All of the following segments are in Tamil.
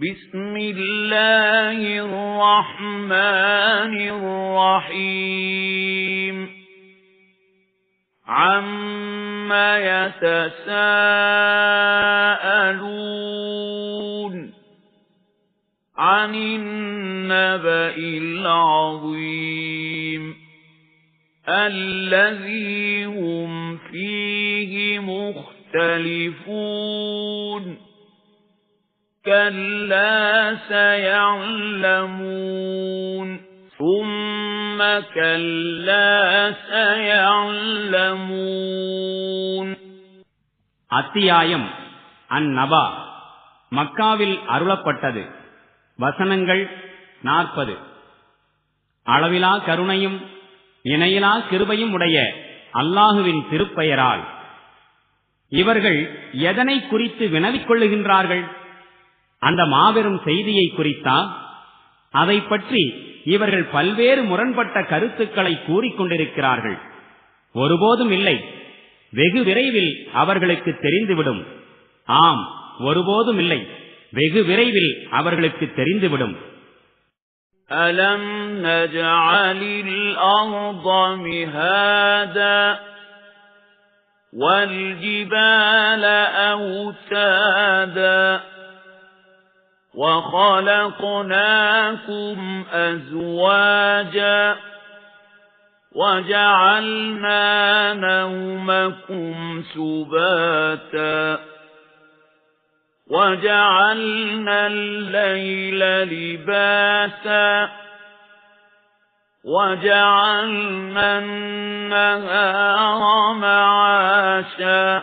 بسم الله الرحمن الرحيم عما يتساءلون عن النبأ العظيم الذي هم فيه مختلفون كلا سيعلمون ثم كلا سيعلمون அத்தியாயம் அந்நபா மக்காவில் அருளப்பட்டது வசனங்கள் நாற்பது அளவிலா கருணையும் இணையிலா கிருபையும் உடைய அல்லாஹுவின் திருப்பெயரால் இவர்கள் எதனை குறித்து வினவிக் கொள்ளுகின்றார்கள் அந்த மாபெரும் செய்தியை குறித்தா அதை பற்றி இவர்கள் பல்வேறு முரண்பட்ட கருத்துக்களை கூறிக்கொண்டிருக்கிறார்கள் ஒருபோதும் இல்லை வெகு விரைவில் அவர்களுக்கு தெரிந்துவிடும் ஆம் ஒருபோதும் இல்லை வெகு விரைவில் அவர்களுக்கு தெரிந்துவிடும் ألم نجعل الأرض مهادا والجبال أوتادا وخلقناكم أزواجا وجعلنا نومكم سباتا وجعلنا الليل لباسا وجعلنا النهار معاشا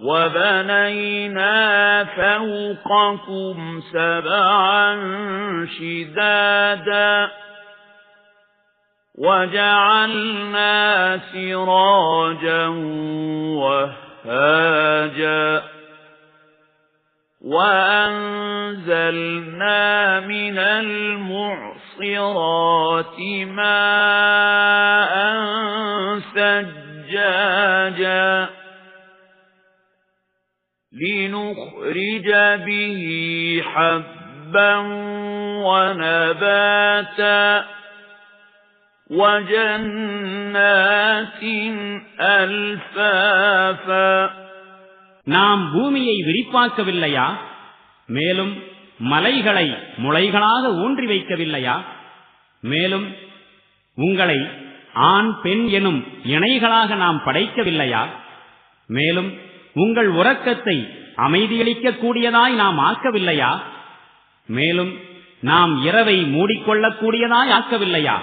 وبنينا فوقكم سبعا شدادا وجعلنا سراجا وهاجا وأنزلنا من المعصرات ماء سجاجا لنخرج به حبا ونباتا وجنات ألفافا நாம் பூமியை விரிப்பாக்கவில்லையா மேலும் மலைகளை முளைகளாக ஊன்றி வைக்கவில்லையா மேலும் உங்களை ஆண் பெண் எனும் இணைகளாக நாம் படைக்கவில்லையா மேலும் உங்கள் உறக்கத்தை அமைதியளிக்க கூடியதாய் நாம் ஆக்கவில்லையா? மேலும் நாம் இரவை மூடிக்கொள்ளக்கூடியதாய் ஆக்கவில்லையா?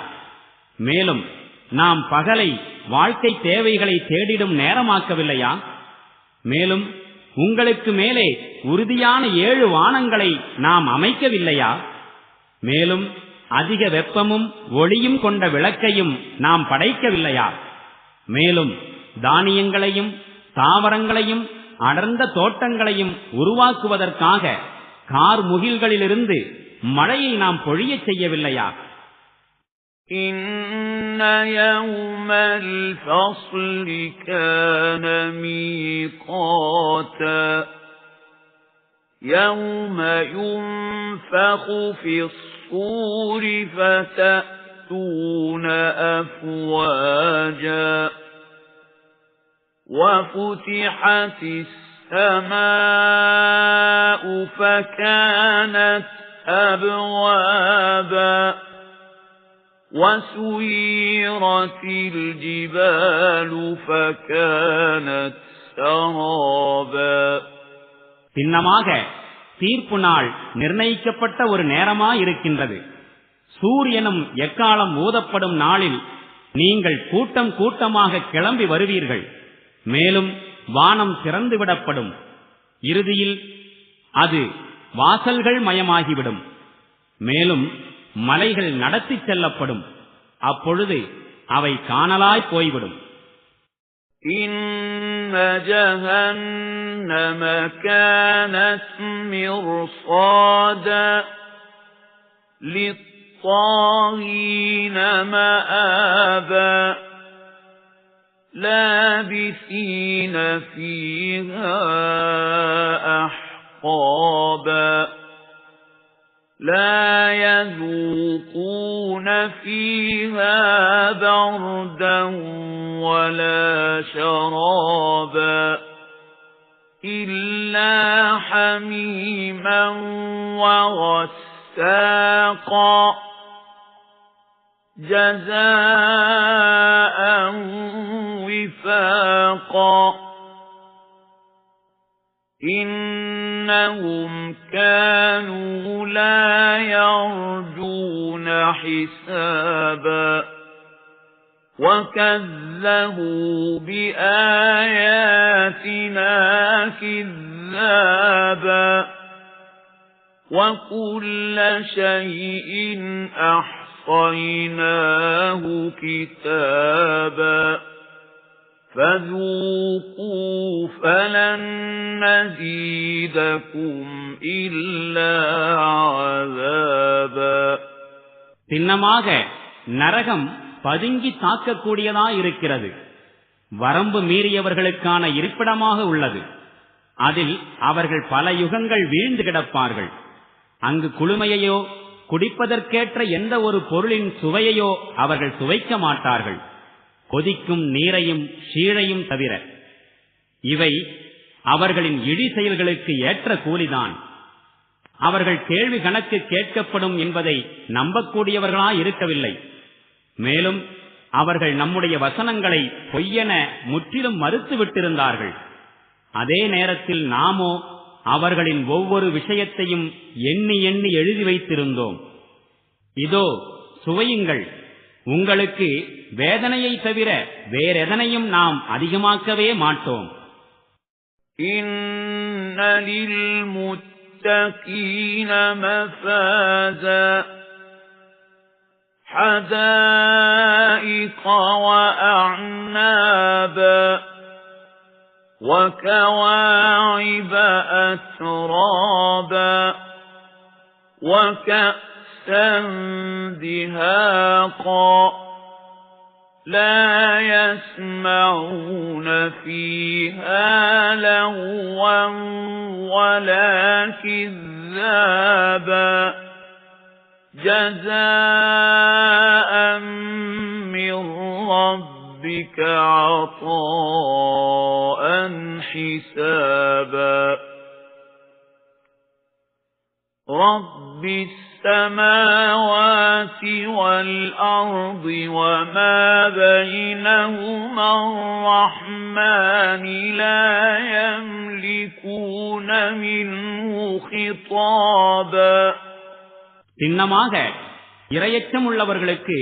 மேலும் நாம் பகலை வாழ்க்கை தேவைகளை தேடிடும் நேரமாக்கவில்லையா? மேலும் உங்களுக்கு மேலே உறுதியான ஏழு வானங்களை நாம் அமைக்கவில்லையா? மேலும் அதிக வெப்பமும் ஒளியும் கொண்ட விளக்கையும் நாம் படைக்கவில்லையா? மேலும் தானியங்களையும் தாவரங்களையும் அடர்ந்த தோட்டங்களையும் உருவாக்குவதற்காக கார் முகில்களிலிருந்து மழையை நாம் பொழியச் செய்யவில்லையா إن يوم الفصل كان ميقاتا يوم ينفخ في الصور فتأتون أفواجا وفتحت السماء فكانت أبوابا وسيرت الجبال فكانت سرابا சின்னமாக தீர்ப்பு நாள் நிர்ணயிக்கப்பட்ட ஒரு நேரமாயிருக்கின்றது சூரியனும் எக்காலம் ஊதப்படும் நாளில் நீங்கள் கூட்டம் கூட்டமாக கிளம்பி வருவீர்கள் மேலும் வானம் திறந்துவிடப்படும் இறுதியில் அது வாசல்கள் மயமாகிவிடும் மேலும் மலைகள் நடத்திச் செல்லப்படும் அப்பொழுது அவை காணலாய் போய்விடும் إن جهنم كانت مرصادا للطاغين مآبا لابثين فيها أحقابا. لا يذوقون فيها بردا ولا شرابا. إلا حميما وغساقا. جزاء وفاقا إنهم كانوا لا يرجون حسابا وكذبوا بآياتنا كذابا وكل شيء أحصيناه كتابا فذوقوا فلن نزيدكم إلا عذابا சின்னமாக நரகம் பதுங்கி தாக்கக்கூடியதாயிருக்கிறது வரம்பு மீறியவர்களுக்கான இருப்பிடமாக உள்ளது அதில் அவர்கள் பல யுகங்கள் வீழ்ந்து கிடப்பார்கள் அங்கு குளுமையையோ குடிப்பதற்கேற்ற எந்த ஒரு பொருளின் சுவையையோ அவர்கள் சுவைக்க மாட்டார்கள் கொதிக்கும் நீரையும் ஷீழையும் தவிர. இவை அவர்களின் இழி செயல்களுக்கு ஏற்ற கூலிதான். அவர்கள் கேள்வி கணக்கு கேட்கப்படும் என்பதை நம்பக்கூடியவர்களாய் இருக்கவில்லை. மேலும் அவர்கள் நம்முடைய வசனங்களை பொய்யென முற்றிலும் மறுத்து விட்டிருந்தார்கள் அதே நேரத்தில் நாமோ அவர்களின் ஒவ்வொரு விஷயத்தையும் எண்ணி எண்ணி எழுதி வைத்திருந்தோம். இதோ சுவையுங்கள். உங்களுக்கு வேதனையை தவிர வேறெதனையும் நாம் அதிகமாக்கவே மாட்டோம் إن للمتقين مفازا حدائق وأعنابا وكواعب أترابا وكأسا دهاقا لا يسمعون فيها لغوا ولا كذابا. جزاء من ربك عطاء حسابا. رب السماوات والأرض وما بينهما الرحمن لا يملكون منه خطابا சின்னமாக இரையச்சம் உள்ளவர்களுக்கு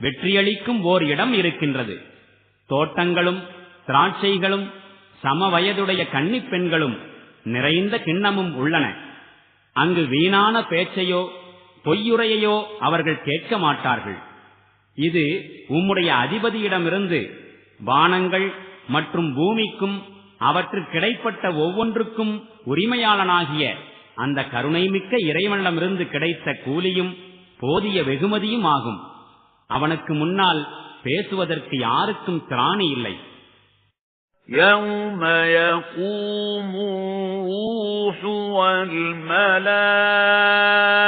வெற்றியளிக்கும் ஓர் இடம் இருக்கின்றது தோட்டங்களும் திராட்சைகளும் சம வயதுடைய கன்னிப் பெண்களும் நிறைந்த கிண்ணமும் உள்ளன அங்கு வீணான பேச்சையோ பொய்யுரையையோ அவர்கள் கேட்க மாட்டார்கள் இது உம்முடைய அதிபதியிடமிருந்து வானங்கள் மற்றும் பூமிக்கும் அவற்றுக்கிடைப்பட்ட ஒவ்வொன்றுக்கும் உரிமையாளனாகிய அந்த கருணைமிக்க இறைவனிடமிருந்து கிடைத்த கூலியும் போதிய வெகுமதியும் ஆகும் அவனுக்கு முன்னால் பேசுவதற்கு யாருக்கும் திராணி இல்லை يوم يقوم الروح والملائكة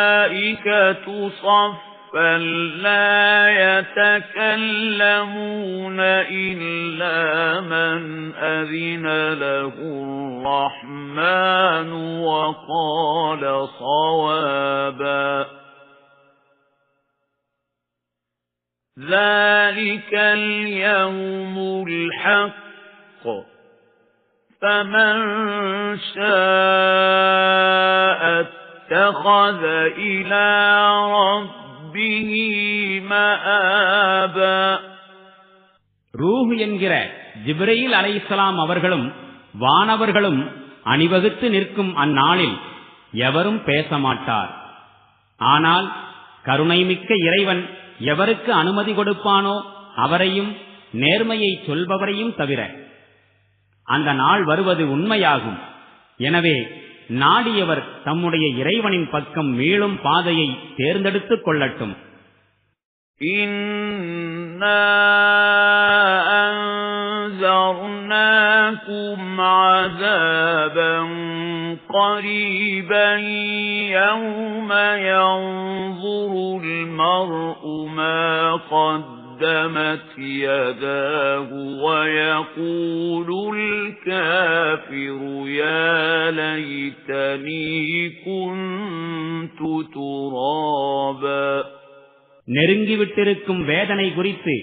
صفا لا يتكلمون إلا من أذن له الرحمن وقال صوابا. ذلك اليوم الحق. فمن شاء اتخذ إلى ربه مآبا ரூஹ் என்கிற ஜிப்ரயில் அலைஹிஸ்ஸலாம் அவர்களும் வானவர்களும் அணிவகுத்து நிற்கும் அந்நாளில் எவரும் பேச மாட்டார் ஆனால் கருணைமிக்க இறைவன் எவருக்கு அனுமதி கொடுப்பானோ அவரையும் நேர்மையை சொல்பவரையும் தவிர அந்த நாள் வருவது உண்மையாகும் எனவே நாடியவர் தம்முடைய இறைவனின் பக்கம் மீளும் பாதையை தேர்ந்தெடுத்துக் கொள்ளட்டும் إنا أنذرناكم عذابا قريبا يوم ينظر المرء ما قدمت يداه ويقول الكافر يا ليتني كنت ترابا நெருங்கிவிட்டிருக்கும் வேதனை குறித்து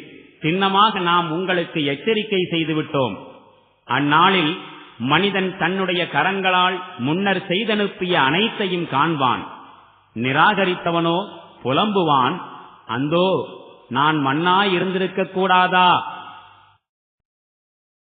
சின்னமாக நாம் உங்களுக்கு எச்சரிக்கை செய்துவிட்டோம் அந்நாளில் மனிதன் தன்னுடைய கரங்களால் முன்னர் செய்தனுப்பிய அனைத்தையும் காண்பான் நிராகரித்தவனோ புலம்புவான் அந்தோ நான் மண்ணாய் இருந்திருக்க கூடாதா